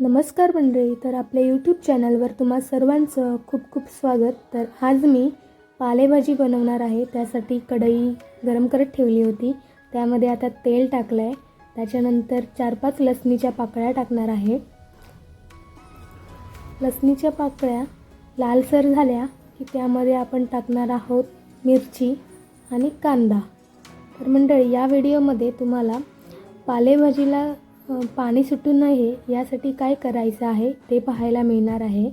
नमस्कार मंडळी तर आपल्या यूट्यूब चॅनलवर तुम्हा सर्वांचं खूप खूप स्वागत. तर आज मी पालेभाजी बनवणार आहे त्यासाठी कढई गरम करत ठेवली होती. त्यामध्ये आता तेल टाकलं आहे त्याच्यानंतर चार पाच लसणीच्या पाकळ्या टाकणार आहे. लसणीच्या पाकळ्या लालसर झाल्या की त्यामध्ये आपण टाकणार आहोत मिरची आणि कांदा. तर मंडळी या व्हिडिओमध्ये तुम्हाला पालेभाजीला पाणी सुटू नये यासाठी काय करायचं आहे ते पाहायला मिळणार आहे.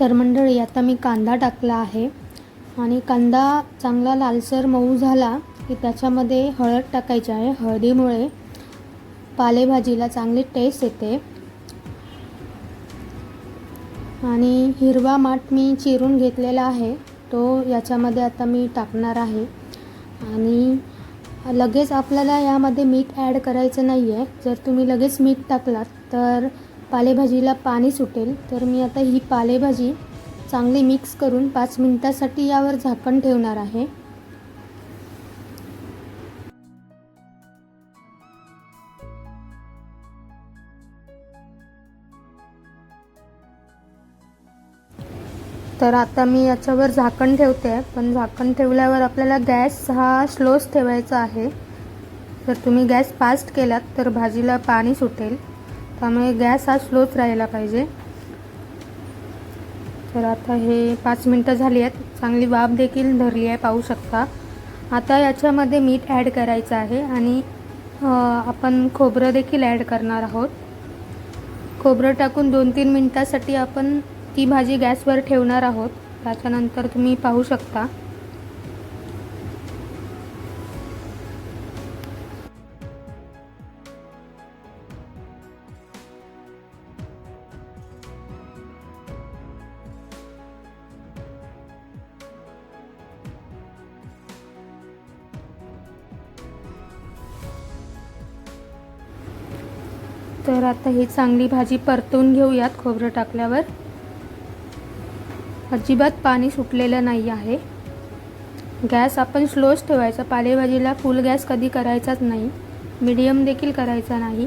तर- मंडळी आता मी कांदा टाकला आहे आणि कांदा चांगला लालसर मऊ झाला की त्याच्यामध्ये हळद टाकायची आहे. हळदीमुळे पालेभाजीला चांगली टेस्ट येते. आणि हिरवा माठ मी चिरून घेतलेला आहे. तो याच्यामध्ये आता मी टाकणार आहे. आणि लगेच आपल्याला यामध्ये मीठ ॲड करायचं नाही आहे जर तुम्ही लगेच मीठ टाकलात तर पालेभाजीला पाणी सुटेल. तर मी आता ही पालेभाजी चांगली मिक्स करून पाच मिनटासाठी यावर झाकण ठेवणार आहे. तर आता मी याच्यावर झाकण ठेवते. आहे पण झाकण ठेवल्यावर आपल्याला गॅस हा स्लोच ठेवायचा आहे. जर तुम्ही गॅस फास्ट केलात तर भाजीला पाणी सुटेल. त्यामुळे गॅस हा स्लोच राहायला पाहिजे. तर आता हे पाच मिनटं झाली आहेत. चांगली वाफ देखील धरली आहे पाहू शकता. आता याच्यामध्ये मीठ ॲड करायचं आहे आणि आपण खोबरं देखील ॲड करणार आहोत. खोबरं टाकून दोन तीन मिनटासाठी आपण ती भाजी गॅसवर ठेवणार आहोत. त्याच्यानंतर तुम्ही पाहू शकता. तर आता ही चांगली भाजी परतवून घेऊयात खोबरं टाकल्यावर. अजिबात पाणी सुटलेलं नाही आहे. गॅस आपण स्लोच ठेवायचा. पालेभाजीला फुल गॅस कधी करायचाच नाही. मीडियम देखील करायचा नाही.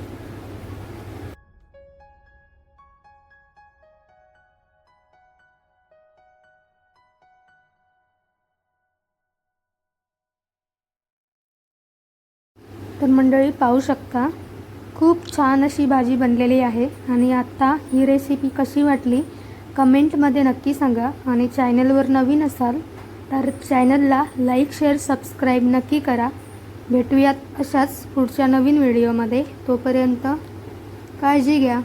तर मंडळी पाहू शकता खूप छान अशी भाजी बनलेली आहे. आणि आत्ता ही रेसिपी कशी वाटली? कमेंटमध्ये नक्की सांगा आणि चॅनलवर नवीन असाल तर चॅनलला लाईक शेअर सबस्क्राईब नक्की करा. भेटूयात अशाच पुढच्या नवीन व्हिडिओमध्ये. तोपर्यंत काळजी घ्या.